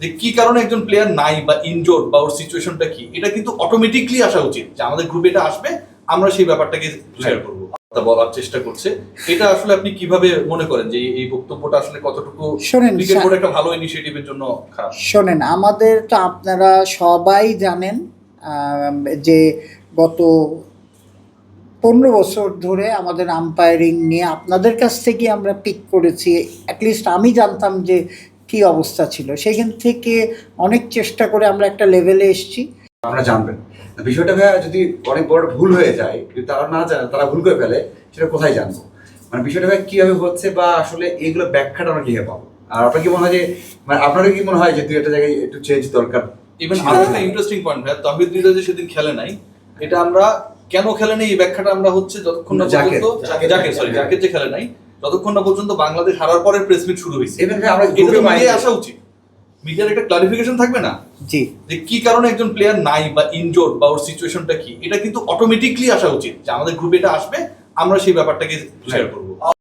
যে কি কারণে একজন প্লেয়ার নাই বা ইনজোর বা ওর সিচুয়েশনটা কি এটা কিন্তু অটোমেটিকলি আসা উচিত যে আমাদের গ্রুপে এটা আসবে আমরা সেই ব্যাপারটাকে শেয়ার করব। বলার চেষ্টা করছে। এটা আসলে আপনি কীভাবে মনে করেন যে এই- বক্তব্যটা আসলে কতটুকু শোনেন একটা ভালো ইনিশিয়েটিভের জন্য খারাপ? শোনেন আমাদের তো আপনারা সবাই জানেন যে গত পনেরো বছর ধরে আমাদের আম্পায়ারিং নিয়ে আপনাদের কাছ থেকে আমরা পিক করেছি। অ্যাটলিস্ট আমি জানতাম যে কি অবস্থা ছিল? সেখান থেকে অনেক চেষ্টা করে আমরা একটা লেভেলে এসেছি। আমরা জানবেন। বিষয়টা ভাইয়া যদি অনেক বড় ভুল হয়ে যায় যদি তারা না জানে তারা ভুল করে ফেলে সেটা কোথায় জানব? মানে বিষয়টা ভাই কীভাবে হচ্ছে বা আসলে এইগুলো ব্যাখ্যাটা আমরা কীভাবে পাবো? আর আপনার কি মনে হয় যে মানে আপনারও কি মনে হয় যে দুই একটা জায়গায় একটু চেঞ্জ দরকার? ইভেন? আরও একটা ইন্টারেস্টিং পয়েন্ট ভাই তাহিদ রিজা যে সেদিন খেলে নাই এটা আমরা কেন খেলে নাই এই ব্যাখ্যাটা আমরা হচ্ছে যতক্ষণ না পর্যন্ত জাকের, জাকের সরি জাকের যে খেলে নাই যতক্ষণ না পর্যন্ত বাংলাদেশ হারার পরে প্রেস মিট শুরু হয়েছে। আমরা গ্রুপে আসা উচিত। মিডিয়ার একটা ক্লারিফিকেশন থাকবে না? জি। যে কি কারণে একজন প্লেয়ার নাই বা ইনজোর্ড বা ওর সিচুয়েশনটা কি? এটা কিন্তু অটোমেটিকলি আসা উচিত যে আমাদের গ্রুপে এটা আসবে আমরা সেই ব্যাপারটাকে শেয়ার করব।